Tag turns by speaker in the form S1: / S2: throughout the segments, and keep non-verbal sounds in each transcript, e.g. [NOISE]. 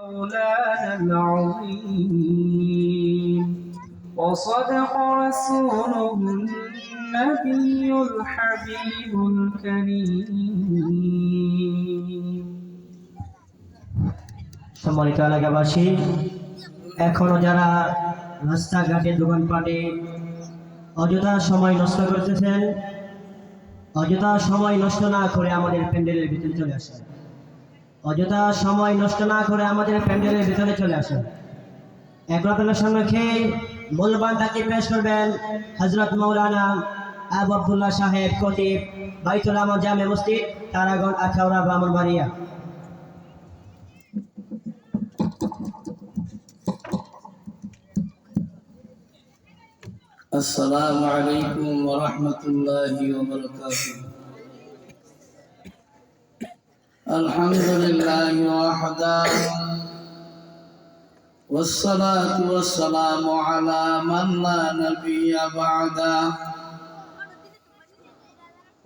S1: مولانا العظيم وصدق رسوله النبي الحبيب الكريم
S2: সম্মানিত এলাকাবাসী এখনো যারা রাস্তাঘাটে দোকানপাটে অযথা সময় নষ্ট করতেছেন অযথা সময় নষ্ট না করে আমাদের প্যান্ডেলের ভিতরে চলে আসেন অযথা সময় নষ্ট না করে আমাদের প্যান্ডেলের ভিতরে চলে আসেন এখন আপনাদের সামনে খেয়ে মূল্যবান তাকে পেশ করবেন হজরত মৌলানা আবু আবদুল্লাহ সাহেব কতিব বাইতুল আমার জামে মসজিদ তারাগণ আখাউড়া ব্রাহ্মণবাড়িয়া
S3: السلام عليكم ورحمة الله وبركاته الحمد لله وحده. والصلاة والسلام على من لا نبي بعده.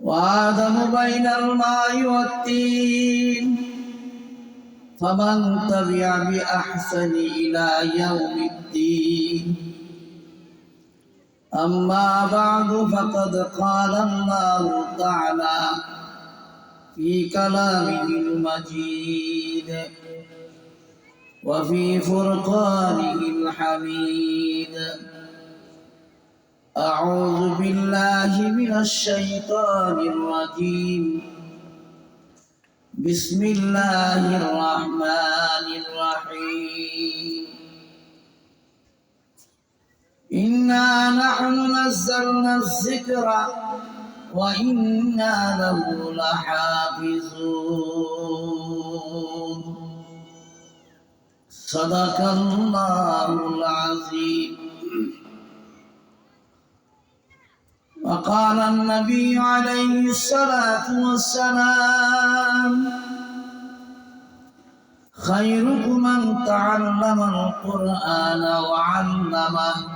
S3: وآدم بين الماء والتين. فمن تبع بأحسن إلى يوم الدين. أما بعد فقد قال الله تعالى في كلامه المجيد وفي فرقانه الحميد. أعوذ بالله من الشيطان الرجيم. بسم الله الرحمن الرحيم. إنا نحن نزلنا الذكر وإنا له لحافظون صدق الله العظيم وقال النبي عليه الصلاة والسلام خيركم من تعلم القرآن وعلمه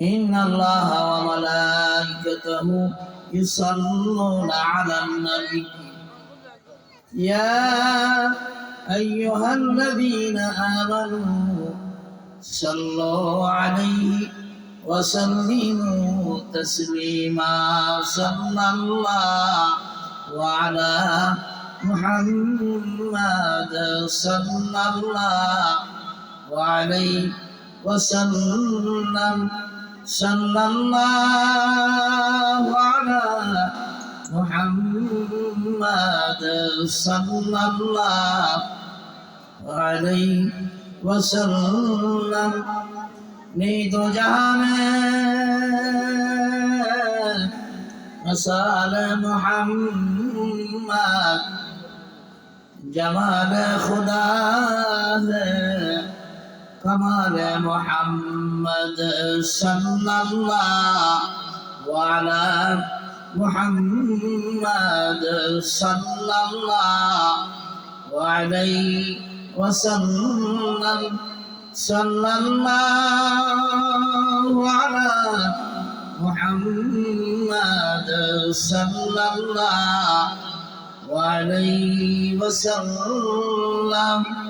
S3: إن الله وملائكته يصلون على النبي. يا أيها الذين آمنوا صلوا عليه وسلموا تسليما. صلى الله وعلى محمد. صلى الله وعليه وسلم. صلى الله على محمد صلى الله عليه وسلم نی تو جہاں میں مسال محمد جمال خدا ہے کمال محمد صلی اللہ وعلى محمد صلى الله عليه وسلم. صلى الله على محمد صلى الله عليه وسلم.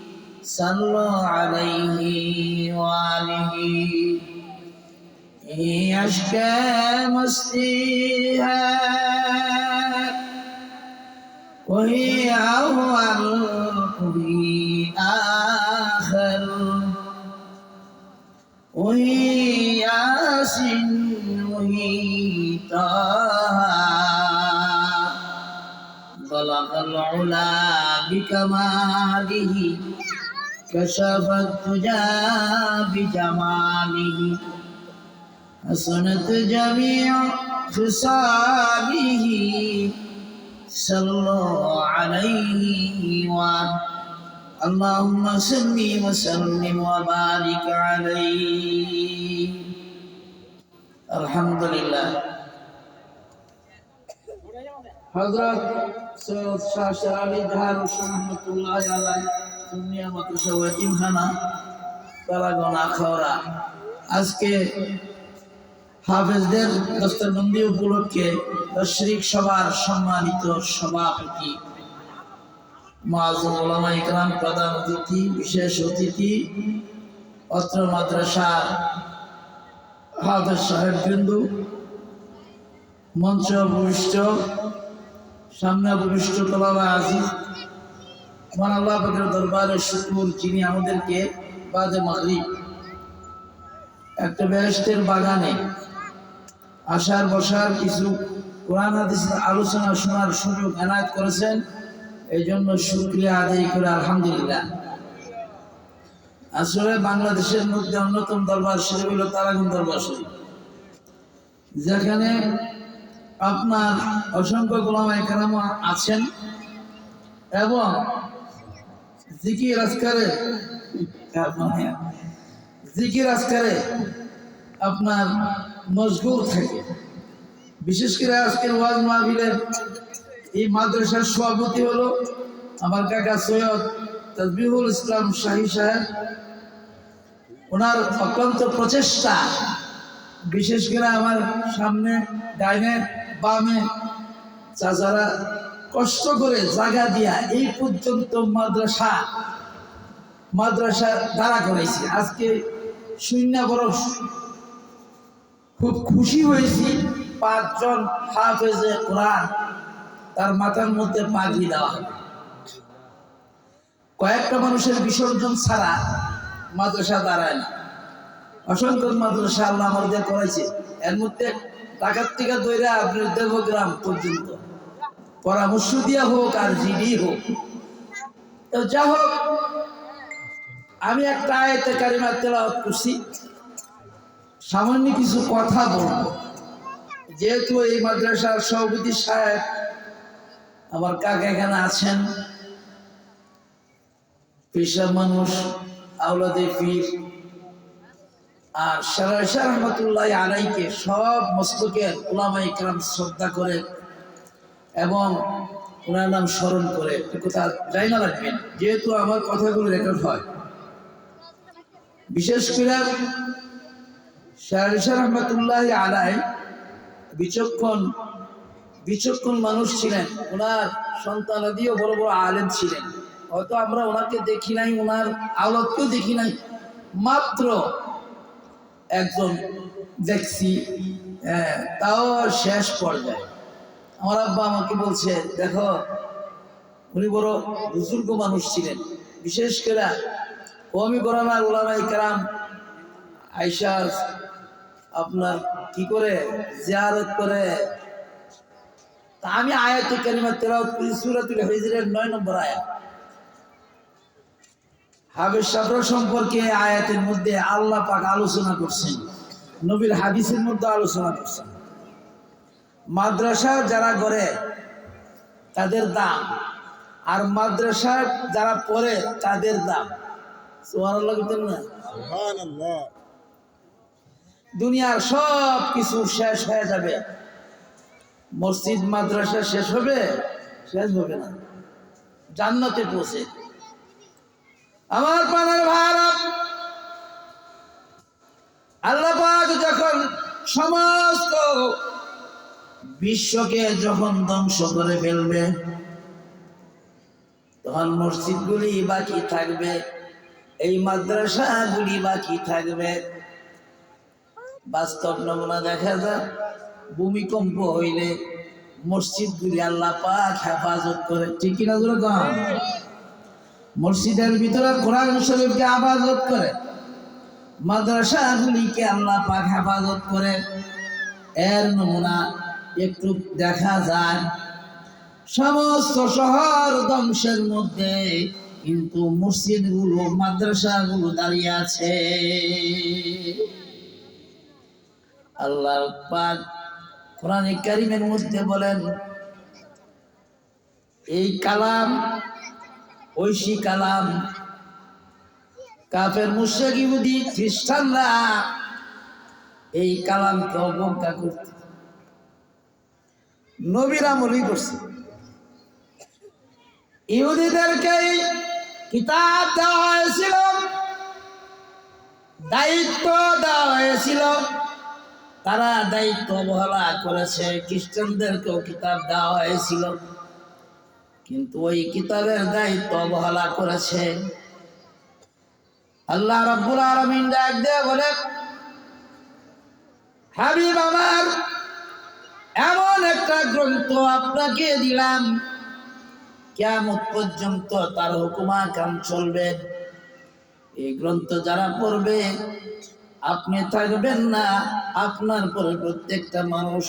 S3: صلوا عليه وآله. إيه يشكى مسيها وهي أول وهي آخر وهي ياسين وهي طه. بلغ العلا بكماله. كشف الدجى بجماله حسنت جميع خصاله صلوا عليه وعلى اللهم صل وسلم وبارك عليه. الحمد لله حضرت سيد شاشر علي دهار رحمه الله عليه সুন্নিয়া মাদ্রাসা ওয়াজিমখানা খাওড়া আজকে হাফেজদের দস্তবন্দি উপলক্ষে দশরিক সভার সম্মানিত সভাপতি প্রধান অতিথি, বিশেষ অতিথি, অত্র মাদ্রাসার হাফেজ সাহেব বিন্দু, মঞ্চ ভূমিষ্ঠ সামনে ভূমিষ্ঠ তোলাবা আজিজ। মহান দরবারে শুকুর, যিনি আমাদেরকে মাগরিব, একটা বেহেস্তের বাগানে আসার বসার কিছু কোরআন হাদিসের আলোচনা শোনার সুযোগ এনায়ত করেছেন। এই জন্য শুক্রিয়া আদায় করে আলহামদুলিল্লাহ। আসলে বাংলাদেশের মধ্যে অন্যতম দরবার শরীফ হল তারাগুন দরবার শরীফ। যেখানে আপনার অসংখ্য গোলামাই কেরাম আছেন এবং জিকির আজকারে জিকির আজকারে আপনার মশগুল থাকে। বিশেষ করে আজকের ওয়াজ মাহবিলের এই মাদ্রাসার সভাপতি হলো আমার কাকা সৈয়দ তসবিহুল ইসলাম শাহী সাহেব। ওনার অত্যন্ত প্রচেষ্টা, বিশেষ করে আমার সামনে, ডাইনে, বামে চাচারা কষ্ট করে জায়গা দিয়া এই পর্যন্ত মাদ্রাসা মাদ্রাসা দাঁড়া করেছি আজকে শূন্য খুব খুশি হয়েছি, পাঁচজন হাফেজে কোরআন তার মাথার মধ্যে পাগড়ি দেওয়া কয়েকটা মানুষের বিসর্জন ছাড়া মাদ্রাসা দাঁড়ায় না। অসংখ্য মাদ্রাসা আল্লাহ আমাদের করেছে এর মধ্যে টাকার থেকে দৈরা আপনার দেবগ্রাম পর্যন্ত। পরামর্শ দিয়া হোক আর জিডি হোক। তো যা হোক, আমি একটা আয়তে কারিমা তেলাওয়াত করছি। সামান্য কিছু কথা বলব। যেহেতু এই মাদ্রাসার সভাপতি সাহেব আমার কাকা এখানে আছেন পেশা মানুষ, আওলাদে পীর, আর সারা রহমতুল্লাহ আলাইকে সব মস্তকের ওলামা ইকরাম শ্রদ্ধা করে এবং ওনার নাম স্মরণ করে কোথা যাই না রাখবেন যেহেতু আমার কথাগুলো রেকর্ড হয়। বিশেষ করে শাহরিশা রহমতুল্লাহ আলাই বিচক্ষণ বিচক্ষণ মানুষ ছিলেন। ওনার সন্তানাদিও বড় বড় আলেম ছিলেন। হয়তো আমরা ওনাকে দেখি নাই ওনার আওলাদকেও দেখি নাই। মাত্র একজন দেখছি হ্যাঁ, তাও শেষ পর্যায়ে। আমার আব্বা আমাকে বলছে, দেখো, উনি বড় বুজুর্গ মানুষ ছিলেন। বিশেষ করে কমি করানার ওলামাই কারাম আইসা আপনার কি করে জিয়ারত করে? তা আমি আয়াতে কারিমা তেরাওয়াত করি, সূরাতুল হিজরের 9 নম্বর আয়াত। হাবিস সাবর সম্পর্কে আয়াতের মধ্যে আল্লাহ পাক আলোচনা করছেন, নবীর হাদিসের মধ্যে আলোচনা করছেন। মাদ্রাসা যারা করে তাদের দাম। আর মাদ্রাসা যারা পড়ে তাদের দাম। দুনিয়ার সব কিছু শেষ হয়ে যাবে। মসজিদ মাদ্রাসা শেষ হবে শেষ হবে না। জান্নাতে পৌঁছে। আমার পানার ভারত আল্লাহ যখন সমস্ত বিশ্বকে যখন ধ্বংস করে ফেলবে, তখন মসজিদগুলি বাকি থাকবে, এই মাদ্রাসাগুলি বাকি থাকবে। বাস্তব নমুনা দেখা যায় ভূমিকম্প হইলে মসজিদগুলি আল্লাহ পাক হেফাজত করে। ঠিক কিনা কম মসজিদের ভিতরে কোরআন শরীফকে হেফাজত করে, মাদ্রাসাগুলিকে আল্লাহ পাক হেফাজত করে। এর নমুনা একটু দেখা যায়। সমস্ত শহর ধ্বংসের মধ্যে কিন্তু মসজিদগুলো মাদ্রাসা গুলো দাঁড়িয়ে আছে। আল্লাহ পাক কোরআনে কারিমের মধ্যে বলেন, এই কালাম, ঐশী কালাম, কাফের মুশেক খ্রিস্টানরা এই কালামকে অবজ্ঞা করত নবীরা মলি করছে। ইহুদিদেরকে কিতাব দেওয়া হয়েছিল, দায়িত্ব দেওয়া হয়েছিল। তারা দায়িত্ব অবহেলা করেছে, খ্রিস্টানদেরকেও কিতাব দেওয়া হয়েছিল। কিন্তু ওই কিতাবের দায়িত্ব অবহেলা করেছে। আল্লাহ রাব্বুল আলামিন ডাক দিয়ে বলে, হাবিব আমার এমন একটা গ্রন্থ আপনাকে দিলাম। কেমন পর্যন্ত তার হুকুমা কাম চলবে। এই গ্রন্থ যারা পড়বে, আপনি থাকবেন না, আপনার পরে প্রত্যেকটা মানুষ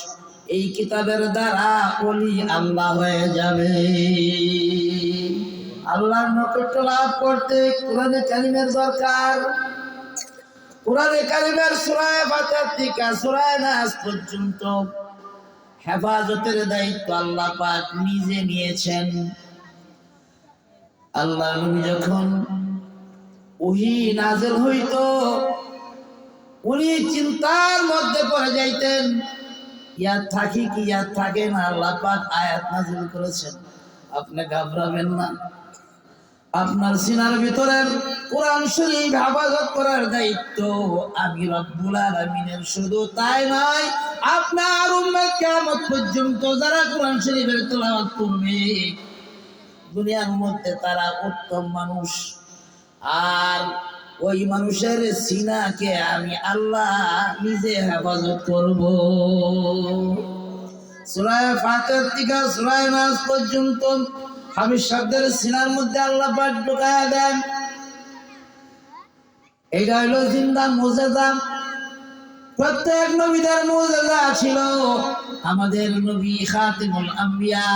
S3: এই কিতাবের দ্বারা অলি আল্লাহ হয়ে যাবে। আল্লাহর নৈকট্য লাভ করতে কোরআনে কালিমের দরকার। কোরআনে কালিমের সুরায় বাতার থেকে সুরায় নাস পর্যন্ত হেফাজতের দায়িত্ব আল্লাহ পাক নিজে নিয়েছেন। আল্লাহ নবী যখন ওহি নাজেল হইত, উনি চিন্তার মধ্যে পড়ে যাইতেন ইয়াদ থাকি কি ইয়াদ থাকে না? আল্লাহ পাক আয়াত নাজিল করেছেন। আপনি ঘাবড়াবেন না। আপনার সিনার ভিতরে কোরআন শরীফ হেফাজত করার দায়িত্ব। আমি রব্বুল আলামিনের শুধু তাই নয়, আপনার উম্মত কিয়ামত পর্যন্ত যারা কোরআন শরীফের তেলাওয়াত করবে, দুনিয়ার মধ্যে তারা উত্তম মানুষ। আর ওই মানুষের সিনাকে আমি আল্লাহ নিজে হেফাজত করব। সুরায় ফাতের থেকে সুরায় পর্যন্ত হাবিজ শব্দের সিনার মধ্যে আল্লাহ পাক ঢুকায়া দেন। এইটা হলো জিন্দা মুজেজা। প্রত্যেক নবীদের মুজেজা ছিল আমাদের নবী খাতিমুল আম্বিয়া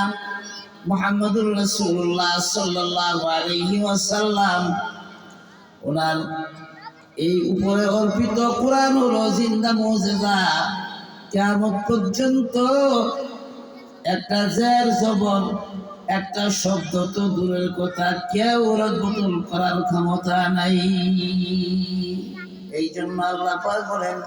S3: মুহাম্মদুর রাসূলুল্লাহ সাল্লাল্লাহু আলাইহি ওয়াসাল্লাম। ওনার এই উপরে অর্পিত কোরআন হলো জিন্দা মুজেজা। কেমন পর্যন্ত একটা জের জবর একটা শব্দ তো দূরের কথা, কেউ রদবদল করার ক্ষমতা নাই। এই জন্য আল্লাহ বলেন,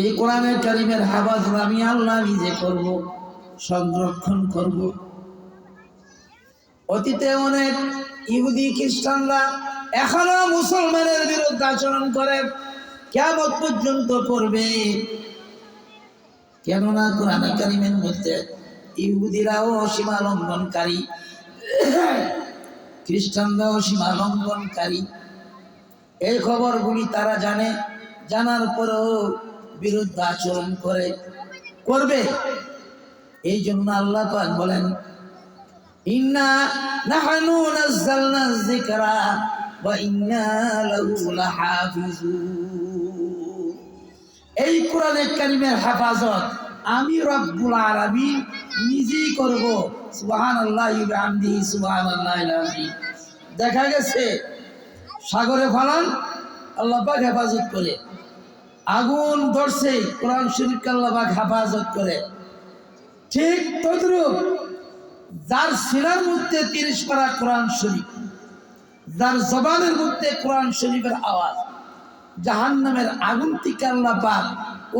S3: এই কোরআনের কারিমের হাবাজ আমি আল্লাহ নিজে করব, সংরক্ষণ করব। অতীতে অনেক ইহুদি খ্রিস্টানরা এখনও মুসলমানের বিরুদ্ধে আচরণ করে, কেমন পর্যন্ত করবে? কেননা কোরআন কারিমের মধ্যে ইহুদিরাও সীমা লঙ্ঘনকারী, [COUGHS] খ্রিস্টানরাও সীমা লঙ্ঘনকারী। এই খবরগুলি তারা জানে, জানার পরেও বিরুদ্ধ আচরণ করে, করবে। এই জন্য আল্লাহ পাক বলেন, ইন্না নাহনু ইন্না লাহু এই কোরআনের কারিমের হেফাজত আমি রব্বুল আলামিন নিজেই করব। সুবহানাল্লাহ বিহামদিহি সুবহানাল্লাহিল আযীম দেখা গেছে, সাগরে ফালান, আল্লাহ পাক হেফাজত করে। আগুন ধরছে, কোরআন শরীফকে আল্লাহ পাক হেফাজত করে। ঠিক তদ্রুপ যার সিনার মধ্যে তিরিশ পারা কোরআন শরীফ, যার জবানের মধ্যে কোরআন শরীফের আওয়াজ জাহান নামের আগুন আল্লাহ পাক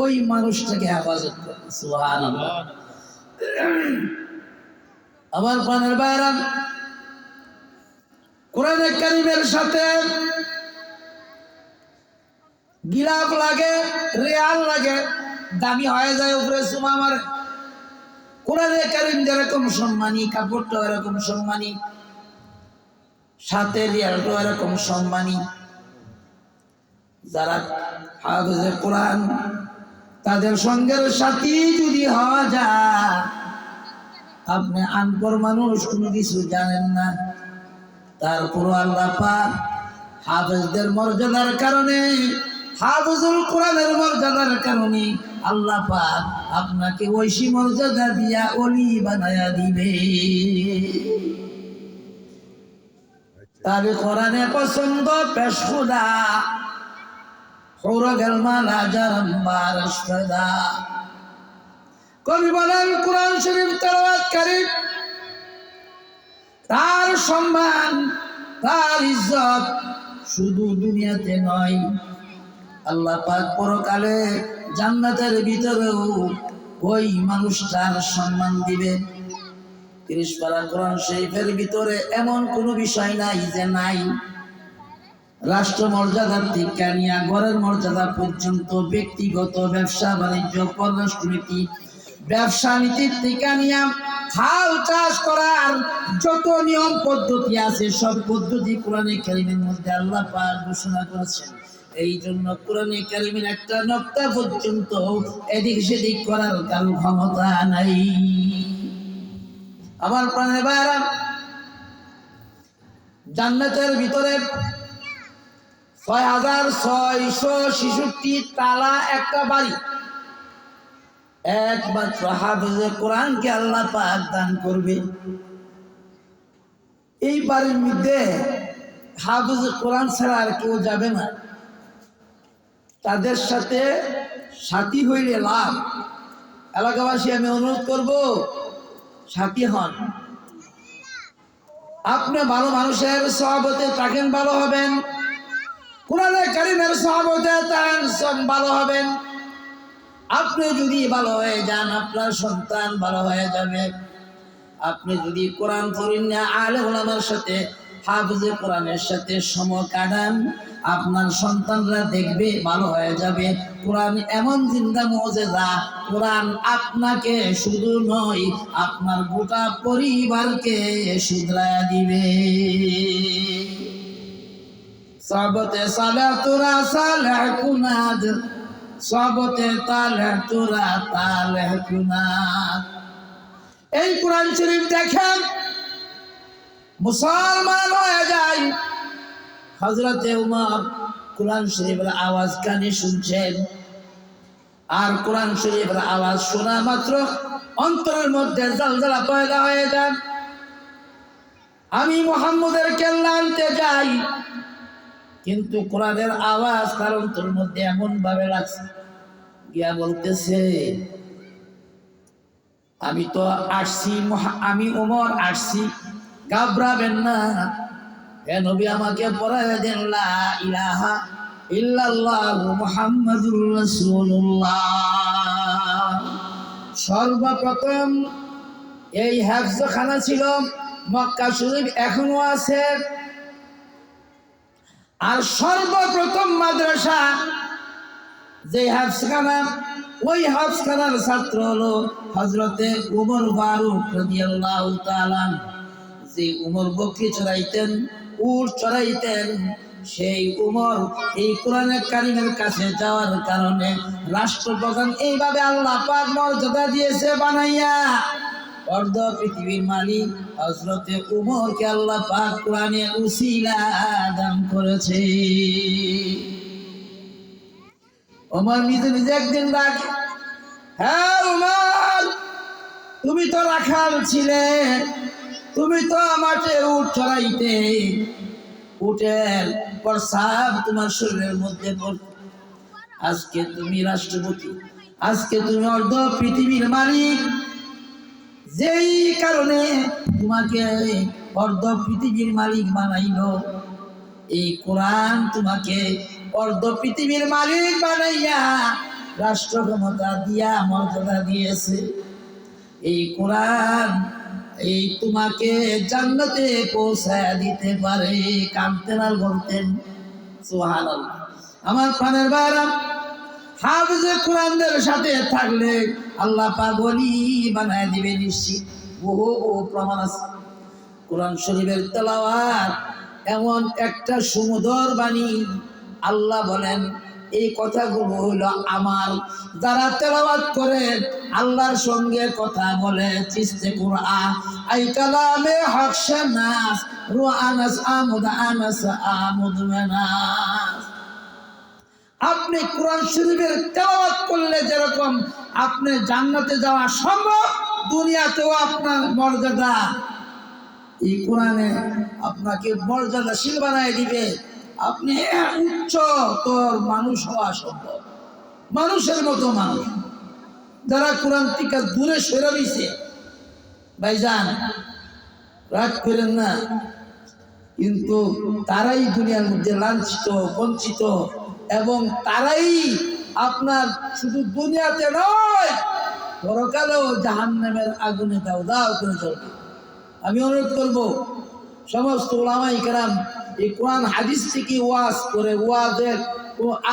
S3: ওই মানুষটাকে হেফাজত করে আমার বাইরাম কোরআনে কারিমের সাথে গিলাপ লাগে, রেয়াল লাগে, দামি হয়ে যায় উপরে সুমা আমার। কোরআনে কারিম যেরকম সম্মানী কাপড়টা এরকম সম্মানী, সাথে রিয়ালটা এরকম সম্মানী। যারা কোরআন তাদের সঙ্গের সাথী যদি হওয়া যায়, আপনি আনপর মানুষ, কোনো কিছু জানেন না। তারপর হাফেজদের মর্যাদার কারণে, হাফেজুল কোরআনের মর্যাদার কারণে আপনাকে ঐশী মর্যাদা দিয়া অলি বানায়া দিবে। তার কোরআনে পছন্দ পেশ খুদা হুরগের মালা কবি বলেন, কোরআন শরীফ তেলাওয়াতকারী, তার সম্মান, তার ইজ্জত শুধু দুনিয়াতে নয়, আল্লাহ পাক পরকালে জান্নাতের ভিতরেও ওই মানুষটার সম্মান দিবে তিরিশ পালা কোরআন শরীফের ভিতরে এমন কোনো বিষয় নাই যে নাই। রাষ্ট্র মর্যাদার থেকে নিয়ে ঘরের মর্যাদা পর্যন্ত ব্যক্তিগত ব্যবসা বাণিজ্য পররাষ্ট্রনীতি ব্যবসা নীতির থেকে নিয়ে হাল চাষ করার যত নিয়ম পদ্ধতি আছে, সব পদ্ধতি কোরআনে কারিমের মধ্যে আল্লাহ পাক ঘোষণা করেছেন। এই জন্য কোরআনে কারিমের একটা নকটা পর্যন্ত এদিক সেদিক করার কারও ক্ষমতা নাই। আমার প্রাণের বাইরা জান্নাতের ভিতরে ছয় হাজার ছয়শো ছেষট্টি তালা একটা বাড়ি। আল্লাহ দান করবে। এই বাড়ির মধ্যে হাফেজে কোরআন ছাড়া আর কেউ যাবে না। তাদের সাথে সাথী হইলে লাভ। এলাকাবাসী, আমি অনুরোধ করব, সাথী হন। আপনি ভালো মানুষের সভাপতি থাকেন, ভালো হবেন। কোরআনে কারিমের ভালো হবেন। আপনি যদি ভালো হয়ে যান, আপনার সন্তান ভালো হয়ে যাবে। আপনি যদি কোরআন করেন না আলে ওলামার সাথে, হাফিজে কোরআনের সাথে সম কাটান, আপনার সন্তানরা দেখবে ভালো হয়ে যাবে। কোরআন এমন জিন্দা মজেদা কোরআন আপনাকে শুধু নয়, আপনার গোটা পরিবারকে শুধরায় দিবে। সবতে সালে তোরা সালে কুনাদ, সবতে তালে তোরা তালে কুনাদ। এই কোরআন শরীফ দেখেন মুসলমান হয়ে যায়। হজরতে উমর কোরআন শরীফের আওয়াজ কানে শুনছেন। আর কোরআন শরীফের আওয়াজ শোনা মাত্র অন্তরের মধ্যে জলজলা পয়দা হয়ে যান আমি মোহাম্মদের কেল্লা আনতে যাই। কিন্তু কোরআনের আওয়াজ তার অন্তরের মধ্যে এমন ভাবে লাগছে। গিয়া বলতেছে, আমি তো আসছি আমি ওমর আসছি, ঘাবড়াবেন না। হে আমাকে পড়ায় দেন, লা ইলাহা ইল্লাল্লাহ মুহাম্মাদুর রাসূলুল্লাহ। সর্বপ্রথম এই হাফজখানা ছিল মক্কা শরীফ এখনও আছে। আর সর্বপ্রথম মাদ্রাসা যে হাফসখানা, ওই হাফসখানার ছাত্র হলো হজরতে উমর ফারুক যে উমর বকরি চড়াইতেন, উট চড়াইতেন, সেই উমর এই কোরআনে কারিমের কাছে যাওয়ার কারণে রাষ্ট্রপ্রধান এইভাবে আল্লাহ পাক মর্যাদা দিয়েছে বানাইয়া, অর্ধ পৃথিবীর মালিক হজরতে উমরকে আল্লাহ পাক কোরআনে উসিলা দান করেছে। ওমর নিজে নিজে একদিন ডাক হ্যাঁ উমর, তুমি তো রাখাল ছিলে, তুমি তো মাঠে উঠ চড়াইতে। উঠের প্রসাব তোমার শরীরের মধ্যে আজকে তুমি রাষ্ট্রপতি, আজকে তুমি অর্ধ পৃথিবীর মালিক। যেই কারণে তোমাকে অর্ধ পৃথিবীর মালিক বানাইলো। এই কোরআন তোমাকে অর্ধ পৃথিবীর মালিক বানাইয়া রাষ্ট্র ক্ষমতা দিয়া মর্যাদা দিয়েছে। এই কোরআন এই তোমাকে জান্নাতে পৌঁছায় দিতে পারে কাঁদতেন আর বলতেন সুহান আমার প্রাণের বাইরা হাফিজে কোরআনদের সাথে থাকলে আল্লাহ পাগলি বানায় দিবে নিশ্চিত। বহু বহু প্রমাণ আছে। কোরআন শরীফের তেলাওয়াত এমন একটা সুমধুর বাণী। আল্লাহ বলেন, এই কথাগুলো হলো আমার। যারা তেলাওয়াত করে, আল্লাহর সঙ্গে কথা বলে, চিস্তে কোরআন। আই কালামে হকশে নাস, রু আনাস আমুদ আনাস আমুদ মেনাস আপনি কোরআন শরীফের তেলাওয়াত করলে যেরকম আপনি জান্নাতে যাওয়া সম্ভব দুনিয়াতেও আপনার মর্যাদা। এই কোরআনে আপনাকে মর্যাদাশীল বানায় দিবে। আপনি উচ্চ তোর মানুষ হওয়া সম্ভব। মানুষের মতো মানুষ। যারা কোরআন থেকে দূরে সরে দিছে ভাইজান, রাগ করেন না। কিন্তু তারাই দুনিয়ার মধ্যে লাঞ্ছিত, বঞ্চিত এবং তারাই আপনার শুধু দুনিয়াতে নয় পরকালেও জাহান্নামের আগুনে দাও দাও করে চলবে আমি অনুরোধ করব, সমস্ত ওলামাই কেরাম এই কোরআন, হাদিস থেকে ওয়াজ করে, ওয়াজের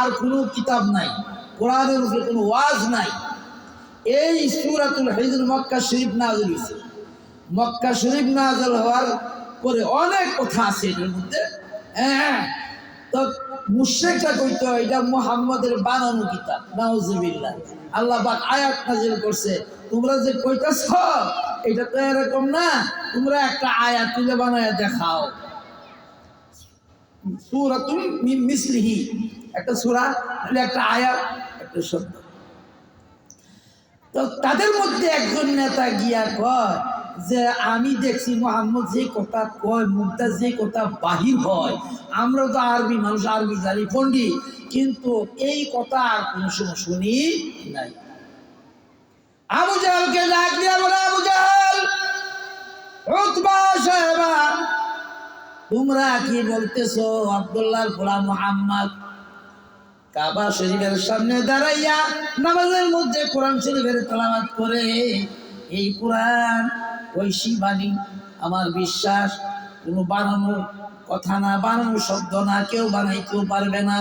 S3: আর কোনো কিতাব নাই, কোরআনের উপরে কোনো ওয়াজ নাই। এই সুরাতুল হিজর মক্কা শরীফ নাজল হয়েছে। মক্কা শরীফ নাজল হওয়ার পরে অনেক কথা আছে এটার মধ্যে। হ্যাঁ তো মুশ্রেকটা কইতো, এটা মুহাম্মাদের বানানো কিতাব, নাউজুবিল্লাহ। আল্লাহ পাক আয়াত নাজিল করছে। তোমরা যে কইতাছ, এটা তো এরকম না। তোমরা একটা আয়াত তুলে বানায় দেখাও। সুরা তুমি মিসলিহি। একটা সুরা একটা আয়াত, একটা শব্দ। তো তাদের মধ্যে একজন নেতা গিয়া কয় যে আমি দেখছি মোহাম্মদ যে কথা কয় মুক্তা যে কথা বাহির হয়। আমরা তো আরবি মানুষ, আরবি জানি পন্ডিত কিন্তু এই কথা আর কোনো সময় শুনি নাই। আবু জাহালকে ডাক দিয়া বলে, আবু জাহাল তোমরা কি বলতেছো আব্দুল্লাহ গোলাম মোহাম্মদ? কাবা শরীফের সামনে দাঁড়াইয়া নামাজের মধ্যে কোরআন শরীফের তেলাওয়াত করে, এই কোরআন ঐশী বাণী আমার বিশ্বাস, কোনো বানানোর কথা না বানানো শব্দ না, কেউ বানাইতেও পারবে না।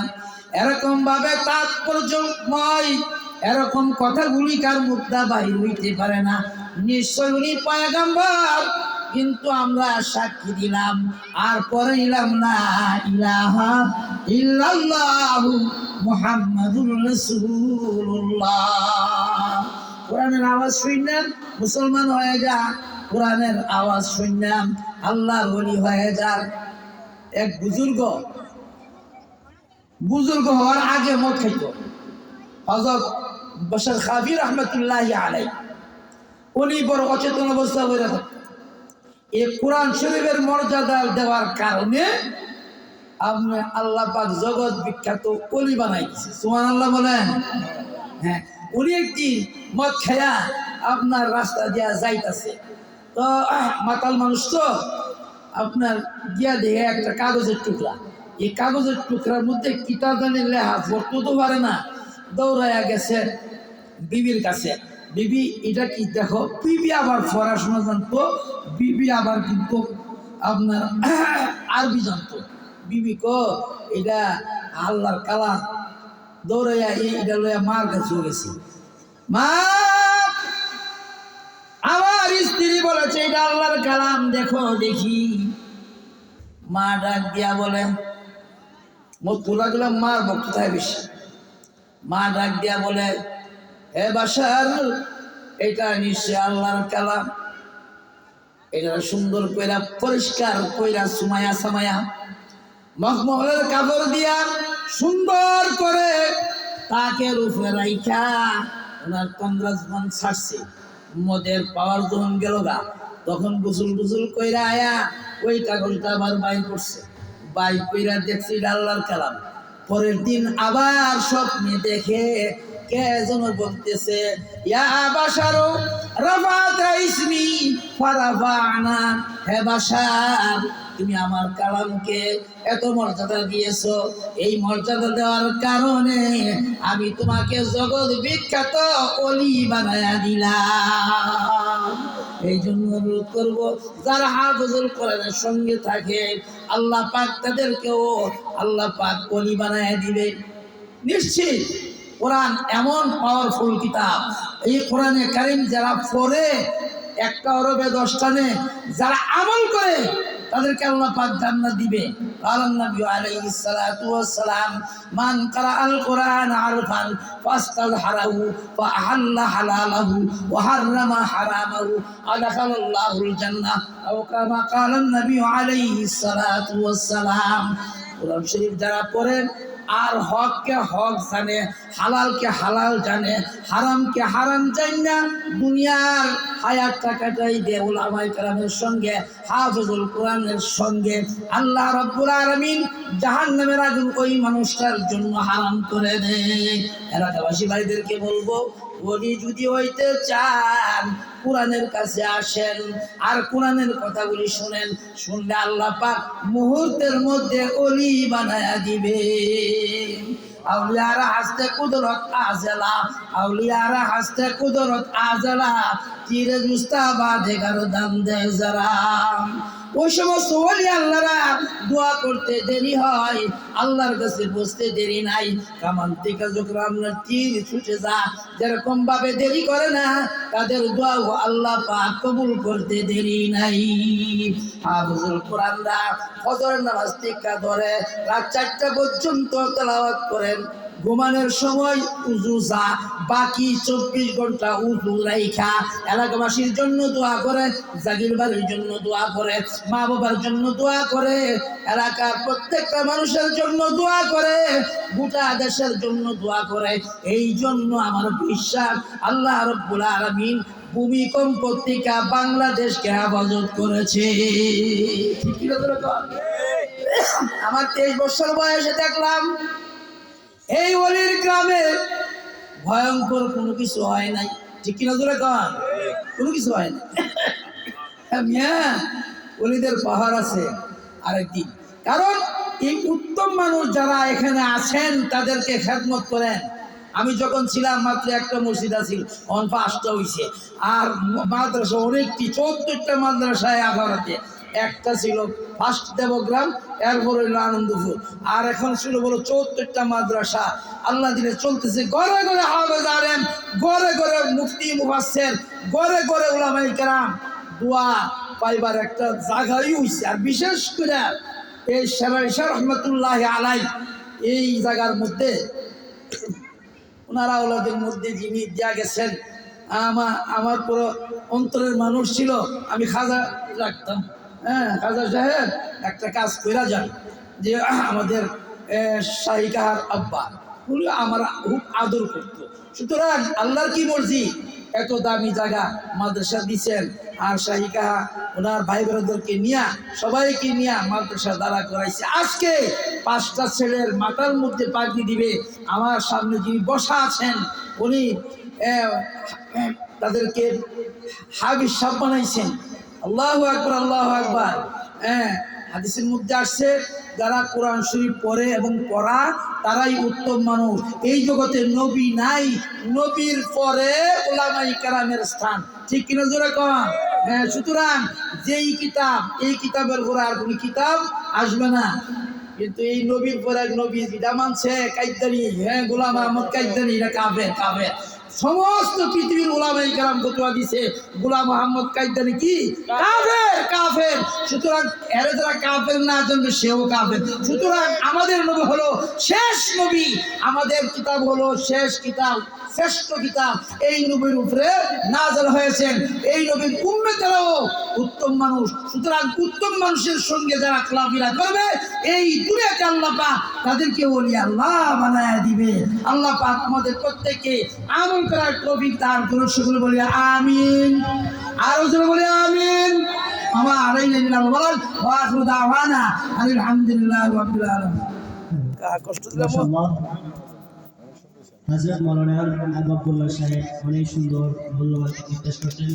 S3: এরকম ভাবে তাৎপর্যময় এরকম কথাগুলি কার মুদ্রা বাহির হইতে পারে না? নিশ্চয় উনি পায়গাম্বার, কিন্তু আমরা সাক্ষী দিলাম, আর পরে ইলাম না, ইলাহা ইল্লাল্লাহু মুহাম্মাদুর রাসূলুল্লাহ। কোরআনের আওয়াজ শুনলেন, মুসলমান হয়ে যা কোরআনের আওয়াজ শুনলাম, আল্লাহর ওলি হয়ে যান। এক বুজুর্গ বুজুর্গ হওয়ার আগে মদ খাইত। হজরত বসর খাবি রহমতুল্লাহ আলাই উনি বড় অচেতন অবস্থা হয়ে থাকতেন। এই কোরআন শরীফের মর্যাদা দেওয়ার কারণে আপনি আল্লাহ পাক জগৎ বিখ্যাত কলি বানাই দিছে। সুমান আল্লাহ বলেন। হ্যাঁ উনি একদিন মদ খেয়া আপনার রাস্তা দিয়া যাইতাছে। তো মাতাল মানুষ তো, আপনার গিয়া দেখে একটা কাগজের টুকরা। এই কাগজের টুকরার মধ্যে কিতাব জানি লেহা পড়তে তো পারে না, দৌড়াইয়া গেছে বিবির কাছে। বিবি, এটা কি দেখো, বিবি আবার পড়াশোনা জানতো, বিবি আবার কিন্তু আপনার [COUGHS] আরবি জানতো। বিবি ক, এটা আল্লাহর কালা দৌড়াইয়া এটা লইয়া মার কাছে গেছে। মা! স্ত্রী বলেছে, এটা আল্লাহর কালাম, দেখো, দেখি। মা ডাক দিয়া বলে তোলা গেলাম মার বক্ততায় বেশি। মা ডাক দিয়া বলে হে বাসার, এটা নিশ্চয় আল্লাহর কালাম। এটা সুন্দর কইরা, পরিষ্কার কইরা সুমায়া সামায়া, মখমলের কাপড় দিয়া সুন্দর করে তাকে রূপে রাইখা, ওনার কন্দ্রাজমান ছাড়ছে। মদের পাওয়ার যখন গেল গা, তখন গুসুল গুসুল কইরা আয়া ওই কাগজটা আবার বাইর করছে বাই কইরা দেখছি ডাল্লার কালাম। পরের দিন আবার স্বপ্নে দেখে কে যেন বলতেছে, ইয়া বাসারো রাফাত ইসমি ফারাফানা, হে বাসার তুমি আমার কালামকে এত মর্যাদা দিয়েছ। এই মর্যাদা দেওয়ার কারণে আমি তোমাকে জগৎ বিখ্যাত অলি বানায়া দিলাম। এই জন্য অনুরোধ করব, যারা হাফজুল কোরআনের সঙ্গে থাকে, আল্লাহ পাক তাদেরকেও আল্লাহ পাক অলি বানায়া দিবে। নিশ্চিত কোরআন এমন পাওয়ারফুল কিতাব। এই কোরআনে কারিম যারা পড়ে, একটা অরবে দশটানে যারা আমল করে তাদেরকে আল্লাহ পাক জান্নাত দিবে قال النبي عليه الصلاة والسلام من قرأ القرآن عرفا فاستظهره فأحل حلاله وحرم حرامه أدخل الله الجنة أو كما قال النبي عليه الصلاة والسلام কোরআন শরীফ যারা পড়েন আর হককে হক জানে, হালালকে হালাল জানে, হারামকে হারাম জান না, দুনিয়ার হায়াতটা টাকাটাই দে ওলামাই কালামের সঙ্গে, হাফিজুল কোরআনের সঙ্গে। আল্লাহ রব্বুল আলামিন জাহান্নামের আগুন ওই মানুষটার জন্য হারাম করে দেয় এলাকাবাসী ভাইদেরকে বলব ওলি যদি হইতে চান কোরআনের কাছে আসেন আর কোরআনের কথাগুলি শুনেন, শুনলে আল্লাহ পাক মুহূর্তের মধ্যে অলি বানায়া দিবে। আউলিয়ারা হাসতে কুদরত আজলা, আউলিয়ারা হাসতে কুদরত আজলা, তীরে জুস্তা বাঁধে গারো দাম দেয় যারা। ওই সমস্ত ওলি আল্লাহরা দোয়া করতে দেরি হয়। আল্লাহর কাছে বসতে দেরি নাই। কামান থেকে যখন আপনার তীর ছুটে যা যেরকম ভাবে দেরি করে না, তাদের দোয়া আল্লাহ পাক কবুল করতে দেরি নাই। হাফিজুল কোরআনরা ফজর নামাজ টিকা ধরে রাত চারটা পর্যন্ত তেলাওয়াত করেন। ঘুমানোর সময় উজু যা, বাকি চব্বিশ ঘণ্টা উজু রাইখা এলাকাবাসীর জন্য দোয়া করে, জাগির বাড়ির জন্য দোয়া করে, মা বাবার জন্য দোয়া করে, এলাকার প্রত্যেকটা মানুষের জন্য দোয়া করে, গোটা দেশের জন্য দোয়া করে। এই জন্য আমার বিশ্বাস, আল্লাহ রব্বুল আলামিন ভূমিকম্প থেকে বাংলাদেশকে হেফাজত করেছে? আমার তেইশ বছর বয়সে দেখলাম এই অলির গ্রামে ভয়ঙ্কর কোনো কিছু হয় নাই। ঠিক কিনা ধরে কন? কোনো কিছু হয় না হ্যাঁ অলিদের পাহাড় আছে আরেকদিন কারণ এই উত্তম মানুষ যারা এখানে আছেন, তাদেরকে খেদমত করেন। আমি যখন ছিলাম, মাত্র একটা মসজিদ আছিল অন পাঁচটা হইছে। আর মাদ্রাসা অনেকটি চোদ্দটা মাদ্রাসায় আগারাতে একটা ছিল ফার্স্ট দেবগ্রাম এরপর হইল আনন্দপুর আর এখন ছিল বলো চৌত্তরটা মাদ্রাসা। আল্লাহ দিনে চলতেছে ঘরে ঘরে হাফেজ আলেম, ঘরে ঘরে মুফতি, মুফাসসির, ঘরে ঘরে উলামাই কেরাম। দোয়া পাইবার একটা জায়গাই হইছে। আর বিশেষ করে এই শেরাইশা রহমতুল্লাহ আলাই এই জায়গার মধ্যে ওনারা ওনাদের মধ্যে যিনি দেয়া গেছেন আমার আমার পুরো অন্তরের মানুষ ছিল, আমি খাজা রাখতাম। হ্যাঁ সাহেব, একটা কাজ কইরা যান যে আমাদের শাহিকাহার আব্বা, উনি আমার খুব আদর করতো। সুতরাং আল্লাহর কি মর্জি, এত দামি জায়গা মাদ্রাসা দিচ্ছেন আর শাহিকাহা ওনার ভাই বোনদেরকে নিয়ে, সবাইকে নিয়ে মাদ্রাসা দ্বারা করাইছে। আজকে পাঁচটা ছেলের মাথার মধ্যে পাগড়ি দিবে, আমার সামনে যিনি বসা আছেন, উনি তাদেরকে হাবিজ সাপ বানাইছেন। আল্লাহ আকবর আল্লাহ আকবর। হ্যাঁ হাদিসের মধ্যে আসছে, যারা কোরআন শরীফ পড়ে এবং পড়া, তারাই উত্তম মানুষ। এই জগতে নবী নাই, নবীর পরে ওলামাই কারামের স্থান। ঠিক কিনা জোরে কম হ্যাঁ সুতরাং যেই কিতাব, এই কিতাবের পরে আর কোনো কিতাব আসবে না। কিন্তু এই নবীর পরে নবী যেটা মানছে কাইদানি হ্যাঁ গোলাম আহমদ কাইদানি এটা কাবে কাবে সমস্ত পৃথিবীর ওলামাই কালাম ফতোয়া দিছে গোলাম মোহাম্মদ কাইদানি কি? কাফের কাফের। সুতরাং এরে যারা কাফের না জানবে, সেও কাফের। সুতরাং আমাদের নবী হলো শেষ নবী। আমাদের কিতাব হলো শেষ কিতাব, শ্রেষ্ঠ কিতাব। এই নবীর উপরে নাজল হয়েছেন। এই নবীর উম্মেতেরাও উত্তম মানুষ। সুতরাং উত্তম মানুষের সঙ্গে যারা খোলাফেরা করবে, এই দুনিয়াতে আল্লাহ পাক তাদেরকে বলি আল্লাহ বানায় দিবে। আল্লাহ পাক আমাদের প্রত্যেককে আমল করার তৌফিক দান করুন সকলে বলি আমিন। আরও জোরে বলি আমিন। আমার দাওয়ানা আলহামদুলিল্লাহি রাব্বিল আলামিন। কষ্ট দিলাম
S2: মাশাআল্লাহ হযরত মাওলানা সাহেব অনেক সুন্দর মূল্যবান জিজ্ঞেস করছেন।